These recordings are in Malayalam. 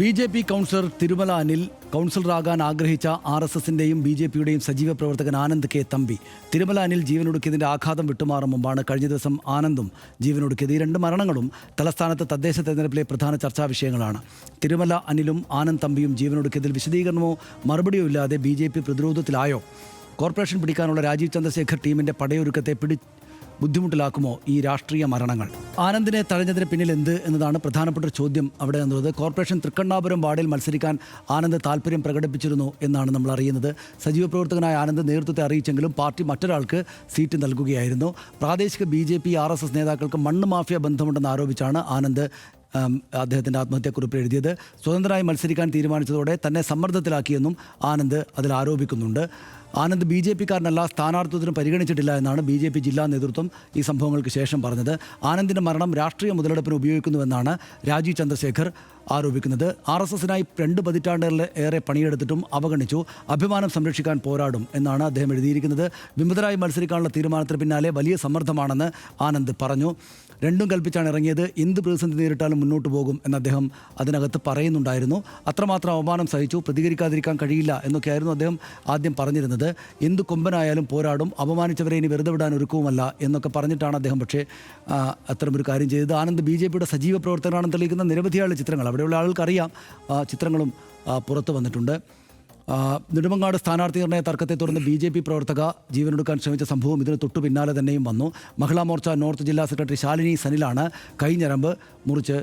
B J P councillor Thirumala Anil കൗൺസിലറാകാൻ ആഗ്രഹിച്ച ആർ എസ് എസിന്റെയും ബി ജെ പിയുടെയും സജീവ പ്രവർത്തകൻ ആനന്ദ് കെ തമ്പി. തിരുമല അനിൽ ജീവനൊടുക്കിയതിന്റെ ആഘാതം വിട്ടുമാറും മുമ്പാണ് കഴിഞ്ഞ ദിവസം ആനന്ദും ജീവനൊടുക്കിയത്. ഈ രണ്ട് മരണങ്ങളും തലസ്ഥാനത്ത് തദ്ദേശ തെരഞ്ഞെടുപ്പിലെ പ്രധാന ചർച്ചാ വിഷയങ്ങളാണ്. തിരുമല അനിലും ആനന്ദ് തമ്പിയും ജീവനൊടുക്കിയതിൽ വിശദീകരണമോ മറുപടിയോ ഇല്ലാതെ ബി ജെ പി പ്രതിരോധത്തിലായോ? കോർപ്പറേഷൻ പിടിക്കാനുള്ള രാജീവ് ചന്ദ്രശേഖർ ടീമിന്റെ പടയൊരുക്കത്തെ പിടി ബുദ്ധിമുട്ടിലാക്കുമോ ഈ രാഷ്ട്രീയ മരണങ്ങൾ? ആനന്ദിനെ തഴഞ്ഞതിന് പിന്നിൽ എന്ത് എന്നതാണ് പ്രധാനപ്പെട്ട ചോദ്യം അവിടെ എന്നുള്ളത്. കോർപ്പറേഷൻ തൃക്കണ്ണാപുരം വാർഡിൽ മത്സരിക്കാൻ ആനന്ദ് താല്പര്യം പ്രകടിപ്പിച്ചിരുന്നു എന്നാണ് നമ്മൾ അറിയുന്നത്. സജീവ പ്രവർത്തകനായ ആനന്ദ് നേതൃത്വത്തെ അറിയിച്ചെങ്കിലും പാർട്ടി മറ്റൊരാൾക്ക് സീറ്റ് നൽകുകയായിരുന്നു. പ്രാദേശിക B J P R S S നേതാക്കൾക്ക് മണ്ണ് മാഫിയ ബന്ധമുണ്ടെന്ന് ആരോപിച്ചാണ് ആനന്ദ് അദ്ദേഹത്തിന്റെ ആത്മഹത്യാക്കുറിപ്പ് എഴുതിയത്. സ്വതന്ത്രമായി മത്സരിക്കാൻ തീരുമാനിച്ചതോടെ തന്നെ സമ്മർദ്ദത്തിലാക്കിയെന്നും ആനന്ദ് അതിൽ ആരോപിക്കുന്നുണ്ട്. ആനന്ദ് ബി ജെ പിക്കാരനല്ല സ്ഥാനാർത്ഥിത്വത്തിന് പരിഗണിച്ചിട്ടില്ല എന്നാണ് ബി ജെ പി ജില്ലാ നേതൃത്വം ഈ സംഭവങ്ങൾക്ക് ശേഷം പറഞ്ഞത്. ആനന്ദിന്റെ മരണം രാഷ്ട്രീയ മുതലെടുപ്പിന് ഉപയോഗിക്കുന്നുവെന്നാണ് രാജീവ് ചന്ദ്രശേഖർ ആരോപിക്കുന്നത് ആർ എസ് എസിനായി രണ്ട് പതിറ്റാണ്ടുകളിൽ ഏറെ പണിയെടുത്തിട്ടും അവഗണിച്ചു. അഭിമാനം സംരക്ഷിക്കാൻ പോരാടും എന്നാണ് അദ്ദേഹം എഴുതിയിരിക്കുന്നത്. വിമതരായി മത്സരിക്കാനുള്ള തീരുമാനത്തിന് പിന്നാലെ വലിയ സമ്മർദ്ദമാണെന്ന് ആനന്ദ് പറഞ്ഞു. രണ്ടും കൽപ്പിച്ചാണ് ഇറങ്ങിയത്. എന്ത് പ്രതിസന്ധി നേരിട്ടാലും മുന്നോട്ട് പോകും എന്ന് അദ്ദേഹം അതിനകത്ത് പറയുന്നുണ്ടായിരുന്നു. അത്രമാത്രം അവമാനം സഹിച്ചു. പ്രതികരിക്കാതിരിക്കാൻ കഴിയില്ല എന്നൊക്കെയായിരുന്നു അദ്ദേഹം ആദ്യം പറഞ്ഞിരുന്നത്. എന്ത് കൊമ്പനായാലും പോരാടും. അപമാനിച്ചവരെ ഇനി വെറുതെ വിടാൻ ഒരുക്കവുമല്ല എന്നൊക്കെ പറഞ്ഞിട്ടാണ് അദ്ദേഹം പക്ഷേ അത്തരമൊരു കാര്യം ചെയ്തത്. ആനന്ദ് ബി സജീവ പ്രവർത്തകനാണെന്ന് തെളിയിക്കുന്ന നിരവധിയായ ചിത്രങ്ങൾ അവിടെയുള്ള ആൾക്കറിയാം ചിത്രങ്ങളും പുറത്ത് വന്നിട്ടുണ്ട്. നെടുമങ്ങാട് സ്ഥാനാർത്ഥി നിർണയ തർക്കത്തെ തുടർന്ന് ബി ജെ പി പ്രവർത്തക ജീവനെടുക്കാൻ ശ്രമിച്ച സംഭവം ഇതിന് തൊട്ടു പിന്നാലെ തന്നെയും വന്നു. മഹിളാ മോർച്ച നോർത്ത് ജില്ലാ സെക്രട്ടറി ശാലിനി സനിലാണ് കൈഞ്ഞരമ്പ് മുറിച്ച്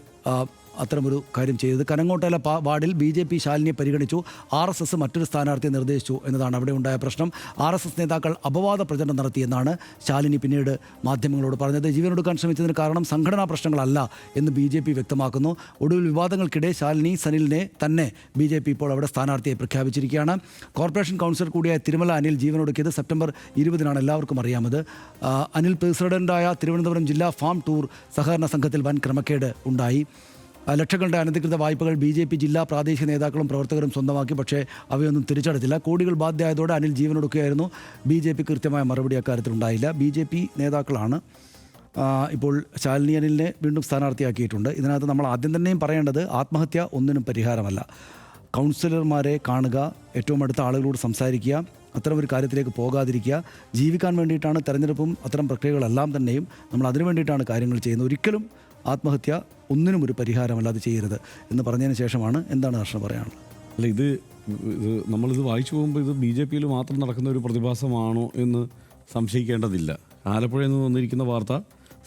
അത്തരമൊരു കാര്യം ചെയ്തത്. കനങ്ങോട്ടല വാർഡിൽ ബി ജെ പി ശാലിനിയെ പരിഗണിച്ചു. ആർ എസ് എസ് മറ്റൊരു സ്ഥാനാർത്ഥിയെ നിർദ്ദേശിച്ചു എന്നതാണ് അവിടെ ഉണ്ടായ പ്രശ്നം. ആർ എസ് എസ് നേതാക്കൾ അപവാദ പ്രചരണം നടത്തിയെന്നാണ് ശാലിനി പിന്നീട് മാധ്യമങ്ങളോട് പറഞ്ഞത്. ജീവനൊടുക്കാൻ ശ്രമിച്ചതിന് കാരണം സംഘടനാ പ്രശ്നങ്ങളല്ല എന്ന് ബി ജെ പി വ്യക്തമാക്കുന്നു. ഒടുവിൽ വിവാദങ്ങൾക്കിടെ ശാലിനി സനിലിനെ തന്നെ ബി ജെ പി ഇപ്പോൾ അവിടെ സ്ഥാനാർത്ഥിയെ പ്രഖ്യാപിച്ചിരിക്കുകയാണ്. കോർപ്പറേഷൻ കൗൺസിലർ കൂടിയായ തിരുമല അനിൽ ജീവനൊടുക്കിയത് സെപ്റ്റംബർ ഇരുപതിനാണ്. എല്ലാവർക്കും അറിയാമത്. അനിൽ പ്രസിഡന്റായ തിരുവനന്തപുരം ജില്ലാ ഫാം ടൂർ സഹകരണ സംഘത്തിൽ വൻ ക്രമക്കേട് ഉണ്ടായി. ലക്ഷങ്ങളുടെ അനധികൃത വായ്പകൾ ബി ജെ പി ജില്ലാ പ്രാദേശിക നേതാക്കളും പ്രവർത്തകരും സ്വന്തമാക്കി പക്ഷേ അവയൊന്നും തിരിച്ചടച്ചില്ല. കോടികൾ ബാധ്യമായതോടെ അനിൽ ജീവനൊടുക്കുകയായിരുന്നു. ബി ജെ പി കൃത്യമായ മറുപടി അക്കാര്യത്തിൽ ഉണ്ടായില്ല ബി ജെ പി നേതാക്കളാണ് ഇപ്പോൾ ശാലിനി അനിലിനെ വീണ്ടും സ്ഥാനാർത്ഥിയാക്കിയിട്ടുണ്ട്. ഇതിനകത്ത് നമ്മൾ ആദ്യം തന്നെയും പറയേണ്ടത് ആത്മഹത്യ ഒന്നിനും പരിഹാരമല്ല. കൗൺസിലർമാരെ കാണുക ഏറ്റവും അടുത്ത ആളുകളോട് സംസാരിക്കുക അത്തരം ഒരു കാര്യത്തിലേക്ക് പോകാതിരിക്കുക. ജീവിക്കാൻ വേണ്ടിയിട്ടാണ് തെരഞ്ഞെടുപ്പും അത്തരം പ്രക്രിയകളെല്ലാം തന്നെയും നമ്മൾ അതിനു വേണ്ടിയിട്ടാണ് കാര്യങ്ങൾ ചെയ്യുന്നത്. ഒരിക്കലും ആത്മഹത്യ ഒന്നിനും ഒരു പരിഹാരമല്ലാതെ ചെയ്യരുത് എന്ന് പറഞ്ഞതിന് ശേഷമാണ് എന്താണ് ഹർഷ പറയാനുള്ളത്? അല്ല ഇത് ഇത് നമ്മളിത് വായിച്ചു പോകുമ്പോൾ ഇത് ബി ജെ പിയിൽ മാത്രം നടക്കുന്ന ഒരു പ്രതിഭാസമാണോ എന്ന് സംശയിക്കേണ്ടതില്ല. ആലപ്പുഴയിൽ നിന്ന് വന്നിരിക്കുന്ന വാർത്ത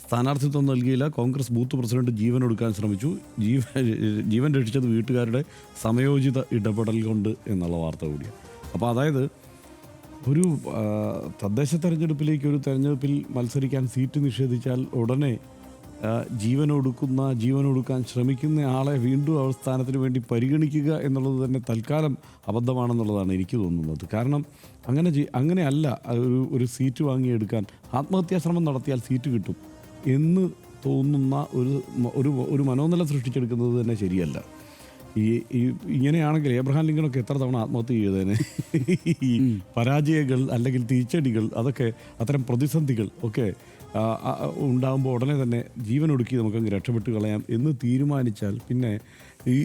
സ്ഥാനാർത്ഥിത്വം നൽകിയില്ല കോൺഗ്രസ് ബൂത്ത് പ്രസിഡന്റ് ജീവൻ ഒടുക്കാൻ ശ്രമിച്ചു ജീവൻ ജീവൻ രക്ഷിച്ചത് വീട്ടുകാരുടെ സമയോചിത ഇടപെടൽ കൊണ്ട് എന്നുള്ള വാർത്ത കൂടിയാണ്. അപ്പോൾ അതായത് ഒരു തദ്ദേശ തെരഞ്ഞെടുപ്പിലേക്ക് ഒരു തെരഞ്ഞെടുപ്പിൽ മത്സരിക്കാൻ സീറ്റ് നിഷേധിച്ചാൽ ഉടനെ ജീവനൊടുക്കുന്ന ജീവനൊടുക്കാൻ ശ്രമിക്കുന്ന ആളെ വീണ്ടും അവർ സ്ഥാനത്തിന് വേണ്ടി പരിഗണിക്കുക എന്നുള്ളത് തന്നെ തൽക്കാലം അബദ്ധമാണെന്നുള്ളതാണ് എനിക്ക് തോന്നുന്നത്. കാരണം അങ്ങനെ അങ്ങനെയല്ല ഒരു ഒരു സീറ്റ് വാങ്ങിയെടുക്കാൻ ആത്മഹത്യാശ്രമം നടത്തിയാൽ സീറ്റ് കിട്ടും എന്ന് തോന്നുന്ന ഒരു ഒരു ഒരു മനോനില സൃഷ്ടിച്ചെടുക്കുന്നത് തന്നെ ശരിയല്ല. ഈ ഈ ഇങ്ങനെയാണെങ്കിൽ ഏബ്രഹാം ലിങ്കണൊക്കെ എത്ര തവണ ആത്മഹത്യ ചെയ്തതിന് ഈ പരാജയങ്ങൾ അല്ലെങ്കിൽ തിരിച്ചടികൾ അതൊക്കെ അത്തരം പ്രതിസന്ധികൾ ഒക്കെ ഉണ്ടാകുമ്പോൾ ഉടനെ തന്നെ ജീവൻ ഒടുക്കി നമുക്കങ്ങ് രക്ഷപ്പെട്ട് കളയാം എന്ന് തീരുമാനിച്ചാൽ പിന്നെ ഈ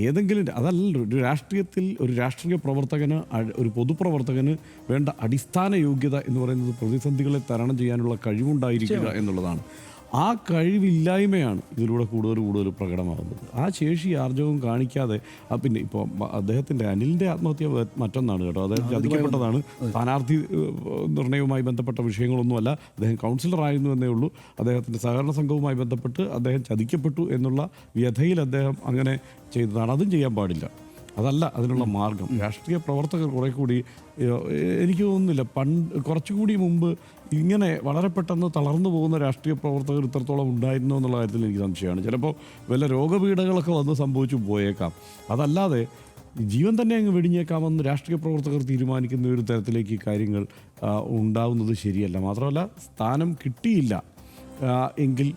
ഏതെങ്കിലും അതല്ല ഒരു രാഷ്ട്രീയത്തിൽ ഒരു രാഷ്ട്രീയ പ്രവർത്തകന് ഒരു പൊതുപ്രവർത്തകന് വേണ്ട അടിസ്ഥാന യോഗ്യത എന്ന് പറയുന്നത് പ്രതിസന്ധികളെ തരണം ചെയ്യാനുള്ള കഴിവുണ്ടായിരിക്കുക എന്നുള്ളതാണ്. ആ കഴിവില്ലായ്മയാണ് ഇതിലൂടെ കൂടുതൽ കൂടുതൽ പ്രകടമാകുന്നത്. ആ ശേഷി ആർജവും കാണിക്കാതെ ആ പിന്നെ ഇപ്പോൾ അദ്ദേഹത്തിന്റെ അനിലിന്റെ ആത്മഹത്യ മറ്റൊന്നാണ് കേട്ടോ. അദ്ദേഹം ചതിക്കപ്പെട്ടതാണ്. സ്ഥാനാർത്ഥി നിർണയവുമായി ബന്ധപ്പെട്ട വിഷയങ്ങളൊന്നുമല്ല. അദ്ദേഹം കൗൺസിലർ ആയിരുന്നു എന്നേ ഉള്ളൂ. അദ്ദേഹത്തിന്റെ സഹകരണ സംഘവുമായി ബന്ധപ്പെട്ട് അദ്ദേഹം ചതിക്കപ്പെട്ടു എന്നുള്ള വ്യഥയിൽ അദ്ദേഹം അങ്ങനെ ചെയ്തതാണ്. അതും ചെയ്യാൻ പാടില്ല. അതല്ല അതിനുള്ള മാർഗം. രാഷ്ട്രീയ പ്രവർത്തകർ കുറെ കൂടി എനിക്ക് തോന്നുന്നില്ല. പണ്ട് കുറച്ചുകൂടി മുമ്പ് ഇങ്ങനെ വളരെ പെട്ടെന്ന് തളർന്നു പോകുന്ന രാഷ്ട്രീയ പ്രവർത്തകർ ഇത്രത്തോളം ഉണ്ടായിരുന്നു എന്നുള്ള കാര്യത്തിൽ എനിക്ക് സംശയമാണ്. ചിലപ്പോൾ വല്ല രോഗപീഠകളൊക്കെ വന്ന് സംഭവിച്ചു പോയേക്കാം. അതല്ലാതെ ജീവൻ തന്നെ അങ്ങ് വെടിഞ്ഞേക്കാമെന്ന് രാഷ്ട്രീയ പ്രവർത്തകർ തീരുമാനിക്കുന്ന ഒരു തരത്തിലേക്ക് ഈ കാര്യങ്ങൾ ഉണ്ടാവുന്നത് ശരിയല്ല. മാത്രമല്ല സ്ഥാനം കിട്ടിയില്ല. എങ്കിൽ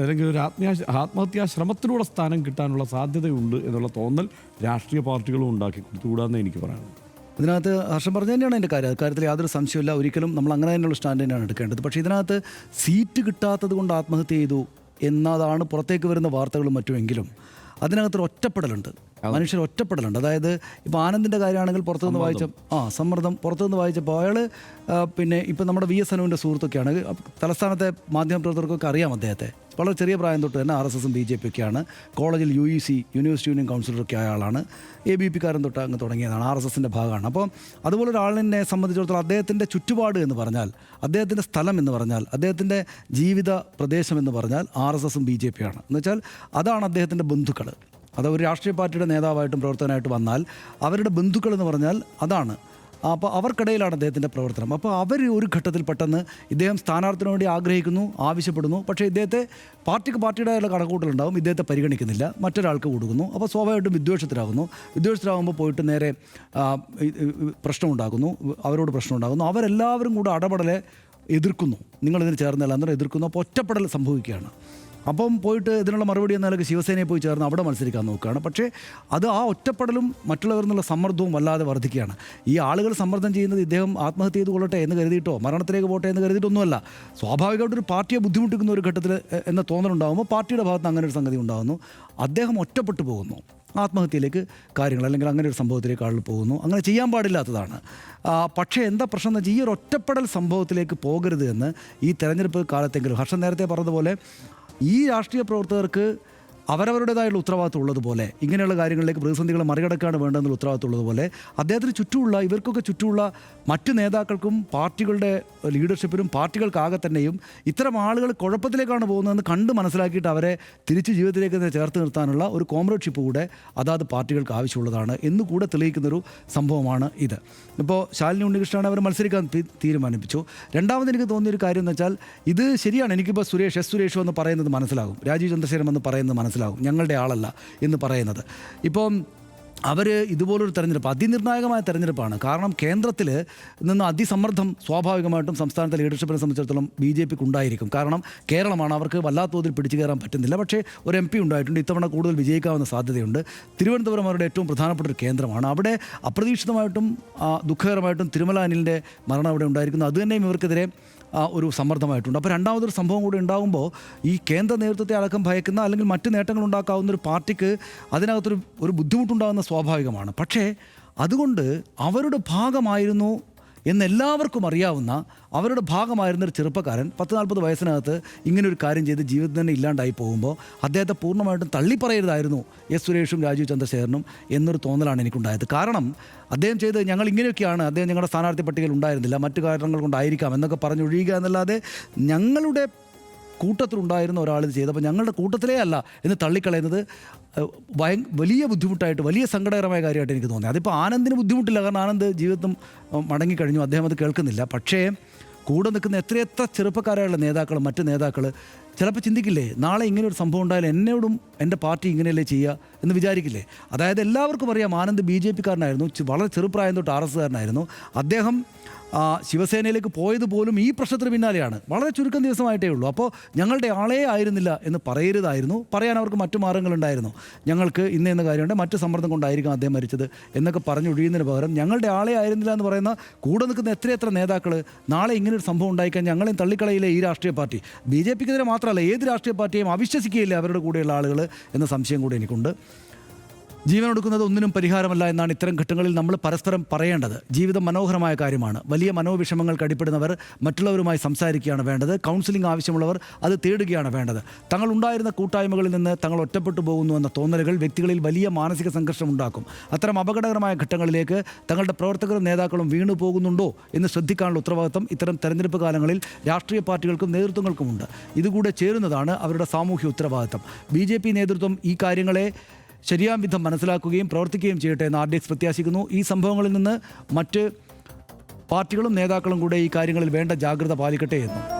അല്ലെങ്കിൽ ഒരു ആത്മീയ ആത്മഹത്യാ ശ്രമത്തിലൂടെ സ്ഥാനം കിട്ടാനുള്ള സാധ്യതയുണ്ട് എന്നുള്ള തോന്നൽ രാഷ്ട്രീയ പാർട്ടികളും ഉണ്ടാക്കി കൊടുത്തുകൂടാന്ന് എനിക്ക് പറയാനുള്ളത്. ഇതിനകത്ത് ഹർഷം പറഞ്ഞു തന്നെയാണ് എന്റെ കാര്യം. അക്കാര്യത്തിൽ യാതൊരു സംശയമില്ല ഒരിക്കലും നമ്മൾ അങ്ങനെ തന്നെയുള്ള സ്റ്റാൻഡ് തന്നെയാണ് എടുക്കേണ്ടത്. പക്ഷേ ഇതിനകത്ത് സീറ്റ് കിട്ടാത്തത് കൊണ്ട് ആത്മഹത്യ ചെയ്തു എന്നതാണ് പുറത്തേക്ക് വരുന്ന വാർത്തകളും മറ്റുമെങ്കിലും. അതിനകത്തൊരു ഒറ്റപ്പെടലുണ്ട്. മനുഷ്യർ ഒറ്റപ്പെടലുണ്ട്. അതായത് ഇപ്പോൾ ആനന്ദിന്റെ കാര്യമാണെങ്കിൽ പുറത്തുനിന്ന് വായിച്ച ആ സമ്മർദ്ദം. പുറത്തുനിന്ന് വായിച്ചപ്പോൾ അയാൾ പിന്നെ ഇപ്പം നമ്മുടെ വി എസ് അനുവിന്റെ സുഹൃത്തൊക്കെയാണ്. തലസ്ഥാനത്തെ മാധ്യമപ്രവർത്തകർക്കൊക്കെ അറിയാം അദ്ദേഹത്തെ. വളരെ ചെറിയ പ്രായം തൊട്ട് തന്നെ ആർ എസ് എസും ബി ജെ പി ഒക്കെയാണ്. കോളേജിൽ U E C university union കൗൺസിലറൊക്കെ ആയ ആളാണ്. എ ബി പിക്കാരൻ തൊട്ട് അങ്ങ് തുടങ്ങിയതാണ് ആർ എസ് എസിന്റെ ഭാഗമാണ്. അപ്പോൾ അതുപോലെ ഒരാളിനെ സംബന്ധിച്ചിടത്തോളം അദ്ദേഹത്തിന്റെ ചുറ്റുപാട് എന്ന് പറഞ്ഞാൽ അദ്ദേഹത്തിന്റെ സ്ഥലം എന്ന് പറഞ്ഞാൽ അദ്ദേഹത്തിന്റെ ജീവിത പ്രദേശം എന്ന് പറഞ്ഞാൽ ആർ എസ് എസും ബി ജെ പി ആണ് എന്ന് വെച്ചാൽ അതാണ് അദ്ദേഹത്തിന്റെ ബന്ധുക്കൾ അത് ഒരു രാഷ്ട്രീയ പാർട്ടിയുടെ നേതാവായിട്ടും പ്രവർത്തകനായിട്ട് വന്നാൽ അവരുടെ ബന്ധുക്കൾ എന്ന് പറഞ്ഞാൽ അതാണ്. അപ്പോൾ അവർക്കിടയിലാണ് അദ്ദേഹത്തിന്റെ പ്രവർത്തനം. അപ്പോൾ അവർ ഒരു ഘട്ടത്തിൽ പെട്ടെന്ന് ഇദ്ദേഹം സ്ഥാനാർത്ഥിനു വേണ്ടി ആഗ്രഹിക്കുന്നു ആവശ്യപ്പെടുന്നു. പക്ഷേ ഇദ്ദേഹത്തെ പാർട്ടിക്ക് പാർട്ടിയുടേതായുള്ള കണക്കൂട്ടലുണ്ടാവും ഇദ്ദേഹത്തെ പരിഗണിക്കുന്നില്ല. മറ്റൊരാൾക്ക് കൊടുക്കുന്നു. അപ്പോൾ സ്വാഭാവികമായിട്ടും വിദ്വേഷത്തിലാകുന്നു വിദ്വേഷത്തിലാകുമ്പോൾ പോയിട്ട് നേരെ പ്രശ്നമുണ്ടാക്കുന്നു. അവരോട് പ്രശ്നമുണ്ടാകുന്നു അവരെല്ലാവരും കൂടെ അടപടലെ എതിർക്കുന്നു. നിങ്ങളിതിന് ചേർന്നല്ല അന്നേരം എതിർക്കുന്നു. അപ്പോൾ ഒറ്റപ്പെടൽ സംഭവിക്കുകയാണ്. അപ്പം പോയിട്ട് ഇതിനുള്ള മറുപടി എന്ന ശിവസേനയെ പോയി ചേർന്ന് അവിടെ മത്സരിക്കാൻ നോക്കുകയാണ്. പക്ഷേ അത് ആ ഒറ്റപ്പെടലും മറ്റുള്ളവരിൽ നിന്നുള്ള സമ്മർദ്ദവും വല്ലാതെ വർദ്ധിക്കുകയാണ് ഈ ആളുകൾ സമ്മർദ്ദം ചെയ്യുന്നത് ഇദ്ദേഹം ആത്മഹത്യ ചെയ്ത് കൊള്ളട്ടെ എന്ന് കരുതിയിട്ടോ മരണത്തിലേക്ക് പോട്ടെ എന്ന് കരുതിയിട്ടൊന്നുമല്ല. സ്വാഭാവികമായിട്ട് ഒരു പാർട്ടിയെ ബുദ്ധിമുട്ടിക്കുന്ന ഒരു ഘട്ടത്തിൽ എന്ന തോന്നലുണ്ടാകുമ്പോൾ പാർട്ടിയുടെ ഭാഗത്ത് അങ്ങനെ ഒരു സംഗതി ഉണ്ടാകുന്നു അദ്ദേഹം ഒറ്റപ്പെട്ടു പോകുന്നു. ആത്മഹത്യയിലേക്ക് കാര്യങ്ങൾ അല്ലെങ്കിൽ അങ്ങനെ ഒരു സംഭവത്തിലേക്ക് ആളുകൾ പോകുന്നു. അങ്ങനെ ചെയ്യാൻ പാടില്ലാത്തതാണ്. പക്ഷേ എന്താ പ്രശ്നം എന്ന് വെച്ചാൽ ഈ ഒരു ഒറ്റപ്പെടൽ സംഭവത്തിലേക്ക് പോകരുത് എന്ന് ഈ തെരഞ്ഞെടുപ്പ് കാലത്തെങ്കിലും ഹർഷം നേരത്തെ പറഞ്ഞതുപോലെ ഈ രാഷ്ട്രീയ പ്രവർത്തകർക്ക് അവരവരുടേതായുള്ള ഉത്തരവാദിത്വം ഉള്ളതുപോലെ ഇങ്ങനെയുള്ള കാര്യങ്ങളിലേക്ക് പ്രതിസന്ധികളെ മറികടക്കാണ് വേണ്ടതെന്നുള്ള ഉത്തരവാദിത്വം ഉള്ളതുപോലെ അദ്ദേഹത്തിന് ചുറ്റുമുള്ള ഇവർക്കൊക്കെ ചുറ്റുമുള്ള മറ്റ് നേതാക്കൾക്കും പാർട്ടികളുടെ ലീഡർഷിപ്പിനും പാർട്ടികൾക്കാകെ തന്നെയും ഇത്തരം ആളുകൾ കുഴപ്പത്തിലേക്കാണ് പോകുന്നതെന്ന് കണ്ട് മനസ്സിലാക്കിയിട്ട് അവരെ തിരിച്ച് ജീവിതത്തിലേക്ക് ചേർത്ത് നിർത്താനുള്ള ഒരു കോമ്രേഡ്ഷിപ്പ് കൂടെ അതാത് പാർട്ടികൾക്ക് ആവശ്യമുള്ളതാണ് എന്ന് കൂടെ തെളിയിക്കുന്നൊരു സംഭവമാണ് ഇത്. ഇപ്പോൾ ശാലിനി ഉണ്ണികൃഷ്ണനാണ് അവർ മത്സരിക്കാൻ തീരുമാനിപ്പിച്ചു. രണ്ടാമത് എനിക്ക് തോന്നിയൊരു കാര്യം എന്ന് വെച്ചാൽ ഇത് ശരിയാണ്. എനിക്കിപ്പോൾ സുരേഷ് എസ് സുരേഷ് എന്ന് പറയുന്നത് മനസ്സിലാകും. രാജീവ് ചന്ദ്രശേഖരം എന്ന് പറയുന്നത് മനസ്സിലാകും. ഞങ്ങളുടെ ആളല്ല എന്ന് പറയുന്നത്. ഇപ്പം അവർ ഇതുപോലൊരു തെരഞ്ഞെടുപ്പ് അതിനിർണായകമായ തെരഞ്ഞെടുപ്പാണ്. കാരണം കേന്ദ്രത്തിൽ നിന്ന് അതിസമ്മർദ്ദം സ്വാഭാവികമായിട്ടും സംസ്ഥാനത്തെ ലീഡർഷിപ്പിനെ സംബന്ധിച്ചിടത്തോളം ബി ജെ പിക്ക് ഉണ്ടായിരിക്കും. കാരണം കേരളമാണ് അവർക്ക് വല്ലാത്ത തോതിൽ പിടിച്ചു കയറാൻ പറ്റുന്നില്ല. പക്ഷേ ഒരു എം പി ഉണ്ടായിട്ടുണ്ട്. ഇത്തവണ കൂടുതൽ വിജയിക്കാവുന്ന സാധ്യതയുണ്ട്. തിരുവനന്തപുരം അവരുടെ ഏറ്റവും പ്രധാനപ്പെട്ട ഒരു കേന്ദ്രമാണ്. അവിടെ അപ്രതീക്ഷിതമായിട്ടും ദുഃഖകരമായിട്ടും തിരുമല അനിലിന്റെ മരണം അവിടെ ഉണ്ടായിരിക്കുന്നു. അതുതന്നെയും ഇവർക്കെതിരെ ഒരു സമ്മർദ്ദമായിട്ടുണ്ട്. അപ്പോൾ രണ്ടാമതൊരു സംഭവം കൂടി ഉണ്ടാകുമ്പോൾ ഈ കേന്ദ്ര നേതൃത്വത്തെ അടക്കം ഭയക്കുന്ന അല്ലെങ്കിൽ മറ്റ് നേട്ടങ്ങൾ ഉണ്ടാക്കാവുന്ന ഒരു പാർട്ടിക്ക് അതിനകത്തൊരു ഒരു ബുദ്ധിമുട്ടുണ്ടാകുന്ന സ്വാഭാവികമാണ്. പക്ഷേ അതുകൊണ്ട് അവരുടെ ഭാഗമായിരുന്നു എന്ന് എല്ലാവർക്കും അറിയാവുന്ന അവരുടെ ഭാഗമായിരുന്ന ഒരു ചെറുപ്പക്കാരൻ പത്ത് നാൽപ്പത് വയസ്സിനകത്ത് ഇങ്ങനെ ഒരു കാര്യം ചെയ്ത് ജീവിതം തന്നെ ഇല്ലാണ്ടായി പോകുമ്പോൾ അദ്ദേഹത്തെ പൂർണമായിട്ടും തള്ളിപ്പറയരുതായിരുന്നു എസ് സുരേഷും രാജീവ് ചന്ദ്രശേഖരനും എന്നൊരു തോന്നലാണ് എനിക്കുണ്ടായത്. കാരണം അദ്ദേഹം ചെയ്ത് ഞങ്ങൾ ഇങ്ങനെയൊക്കെയാണ് അദ്ദേഹം ഞങ്ങളുടെ സ്ഥാനാർത്ഥി പട്ടികയിൽ ഉണ്ടായിരുന്നില്ല മറ്റു കാരണങ്ങൾ കൊണ്ടായിരിക്കാം എന്നൊക്കെ പറഞ്ഞൊഴിയുക എന്നല്ലാതെ ഞങ്ങളുടെ കൂട്ടത്തിലുണ്ടായിരുന്ന ഒരാൾ ഇത് ചെയ്തപ്പോൾ ഞങ്ങളുടെ കൂട്ടത്തിലേ അല്ല എന്ന് തള്ളിക്കളയുന്നത് ഭയ വലിയ ബുദ്ധിമുട്ടായിട്ട് വലിയ സങ്കടകരമായ കാര്യമായിട്ട് എനിക്ക് തോന്നി. അതിപ്പോൾ ആനന്ദിന് ബുദ്ധിമുട്ടില്ല കാരണം ആനന്ദ് ജീവിതം ഏഹ്, മടങ്ങിക്കഴിഞ്ഞു. അദ്ദേഹം അത് കേൾക്കുന്നില്ല. പക്ഷേ കൂടെ നിൽക്കുന്ന എത്രയെത്ര ചെറുപ്പക്കാരായുള്ള നേതാക്കൾ മറ്റ് നേതാക്കൾ ചിലപ്പോൾ ചിന്തിക്കില്ലേ നാളെ ഇങ്ങനെ ഒരു സംഭവം ഉണ്ടായാലും എന്നോടും എന്റെ പാർട്ടി ഇങ്ങനെയല്ലേ ചെയ്യുക എന്ന് വിചാരിക്കില്ലേ? അതായത് എല്ലാവർക്കും അറിയാം ആനന്ദ് ബി ജെ പിക്കാരനായിരുന്നു വളരെ ചെറുപ്രായം തൊട്ട് ആർ എസ് കാരനായിരുന്നു. അദ്ദേഹം ശിവസേനയിലേക്ക് പോയത് പോലും ഈ പ്രശ്നത്തിന് പിന്നാലെയാണ്. വളരെ ചുരുക്കം ദിവസമായിട്ടേ ഉള്ളൂ. അപ്പോൾ ഞങ്ങളുടെ ആളേ ആയിരുന്നില്ല എന്ന് പറയരുതായിരുന്നു. പറയാൻ അവർക്ക് മറ്റു മാർഗങ്ങളുണ്ടായിരുന്നു ഞങ്ങൾക്ക് ഇന്ന എന്ന കാര്യമുണ്ട് മറ്റ് സമ്മർദ്ദം കൊണ്ടായിരിക്കും അദ്ദേഹം മരിച്ചത് എന്നൊക്കെ പറഞ്ഞൊഴിയുന്നതിന് പകരം ഞങ്ങളുടെ ആളെ ആയിരുന്നില്ല എന്ന് പറയുന്ന കൂടെ നിൽക്കുന്ന എത്രയെത്ര നേതാക്കൾ നാളെ ഇങ്ങനൊരു സംഭവം ഉണ്ടായിക്കാൻ ഞങ്ങളെയും തള്ളിക്കളയിലെ ഈ രാഷ്ട്രീയ പാർട്ടി? ബി ജെ പിക്കെതിരെ മാത്രമല്ല ഏത് രാഷ്ട്രീയ പാർട്ടിയെയും അവിശ്വസിക്കുകയില്ല അവരുടെ കൂടെയുള്ള ആളുകൾ എന്ന സംശയം കൂടി എനിക്കുണ്ട്. ജീവനൊടുക്കുന്നത് ഒന്നിനും പരിഹാരമല്ല എന്നാണ് ഇത്തരം ഘട്ടങ്ങളിൽ നമ്മൾ പരസ്പരം പറയേണ്ടത്. ജീവിതം മനോഹരമായ കാര്യമാണ്. വലിയ മനോവിഷമങ്ങൾക്ക് അടിപ്പെടുന്നവർ മറ്റുള്ളവരുമായി സംസാരിക്കുകയാണ് വേണ്ടത്. കൗൺസിലിംഗ് ആവശ്യമുള്ളവർ അത് തേടുകയാണ് വേണ്ടത്. തങ്ങൾ ഉണ്ടായിരുന്ന കൂട്ടായ്മകളിൽ നിന്ന് തങ്ങൾ ഒറ്റപ്പെട്ടു പോകുന്നു എന്ന തോന്നലുകൾ വ്യക്തികളിൽ വലിയ മാനസിക സംഘർഷം ഉണ്ടാക്കും. അത്തരം അപകടകരമായ ഘട്ടങ്ങളിലേക്ക് തങ്ങളുടെ പ്രവർത്തകരും നേതാക്കളും വീണു പോകുന്നുണ്ടോ എന്ന് ശ്രദ്ധിക്കാനുള്ള ഉത്തരവാദിത്തം ഇത്തരം തെരഞ്ഞെടുപ്പ് കാലങ്ങളിൽ രാഷ്ട്രീയ പാർട്ടികൾക്കും നേതൃത്വങ്ങൾക്കുമുണ്ട്. ഇതുകൂടെ ചേരുന്നതാണ് അവരുടെ സാമൂഹ്യ ഉത്തരവാദിത്തം. ബി നേതൃത്വം ഈ കാര്യങ്ങളെ ശരിയാം വിധം മനസ്സിലാക്കുകയും പ്രവർത്തിക്കുകയും ചെയ്യട്ടെ എന്ന് ആർ ഡി എക്സ് പ്രത്യാശിക്കുന്നു. ഈ സംഭവങ്ങളിൽ നിന്ന് മറ്റ് പാർട്ടികളും നേതാക്കളും കൂടെ ഈ കാര്യങ്ങളിൽ വേണ്ട ജാഗ്രത പാലിക്കട്ടെ എന്നും.